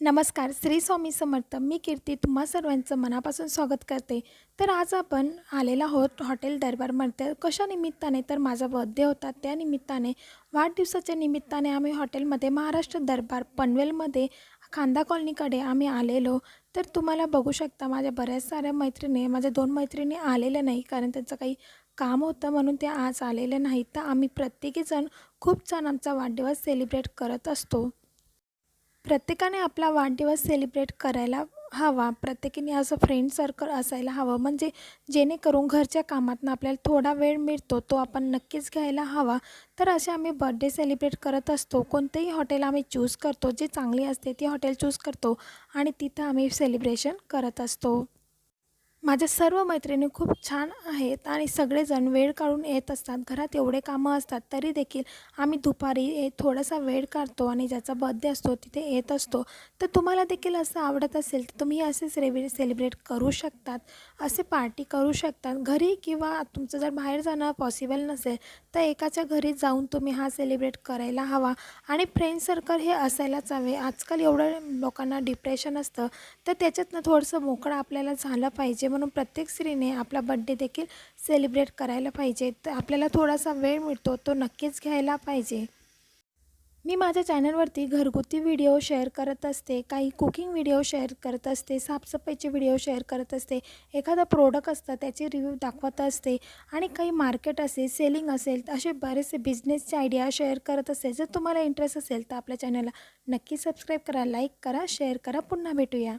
नमस्कार श्री स्वामी समर्थ. मी कीर्ती तुम्हा सर्वांचं मनापासून स्वागत करते. तर आज आपण आलेलो आहोत हॉटेल दरबारमध्ये. कशा निमित्ताने तर माझा बर्थडे होता. त्या निमित्ताने वाढदिवसाच्या निमित्ताने आम्ही हॉटेलमध्ये महाराष्ट्र दरबार पनवेलमध्ये खांदा कॉलनीकडे आम्ही आलेलो. तर तुम्हाला बघू शकता माझ्या बऱ्याच साऱ्या मैत्रिणी माझ्या दोन मैत्रिणी आलेल्या नाही कारण त्यांचं काही काम होतं म्हणून ते आज आलेले नाहीत. तर आम्ही प्रत्येकीजण खूप छान आमचा वाढदिवस सेलिब्रेट करत असतो. प्रत्येकाने आपला वाढदिवस सेलिब्रेट करायला हवा. प्रत्येकीने असं फ्रेंड सर्कल असायला हवं. म्हणजे जेणेकरून घरच्या कामातनं आपल्याला थोडा वेळ मिळतो तो आपण नक्कीच घ्यायला हवा. तर असे आम्ही बड्डे सेलिब्रेट करत असतो. कोणतेही हॉटेल आम्ही चूज करतो. जे चांगली असते ती हॉटेल चूज करतो आणि तिथं आम्ही सेलिब्रेशन करत असतो. माझ्या सर्व मैत्रिणी खूप छान आहेत आणि सगळेजण वेळ काढून येत असतात. घरात एवढे कामं असतात तरी देखील आम्ही दुपारी ए थोडासा वेळ काढतो आणि ज्याचा बर्थडे असतो तिथे येत असतो. तर तुम्हाला देखील असं आवडत असेल तर तुम्ही असे सेलिब्रे सेलिब्रेट करू शकतात असे पार्टी करू शकतात. घरी किंवा तुमचं जर बाहेर जाणं पॉसिबल नसेल तर एकाच्या घरी जाऊन तुम्ही हा सेलिब्रेट करायला हवा. आणि फ्रेंड सर्कल हे असायलाच हवे. आजकाल एवढं लोकांना डिप्रेशन असतं. तर त्याच्यातनं थोडंसं मोकळं आपल्याला झालं पाहिजे. म्हणून प्रत्येक स्त्रीने आपला बड्डे देखील सेलिब्रेट करायला पाहिजे. तर आपल्याला थोडासा वेळ मिळतो तो नक्कीच घ्यायला पाहिजे. मी माझ्या चॅनलवरती घरगुती व्हिडिओ शेअर करत असते काही कुकिंग व्हिडिओ शेअर करत असते साफसफाईचे व्हिडिओ शेअर करत असते एखादं प्रोडक्ट असतं त्याचे रिव्ह्यू दाखवत असते आणि काही मार्केट असेल सेलिंग असेल असे बरेचसे बिझनेसचे आयडिया शेअर करत असते. जर तुम्हाला इंटरेस्ट असेल तर आपल्या चॅनलला नक्की सबस्क्राईब करा लाईक करा शेअर करा पुन्हा भेटूया.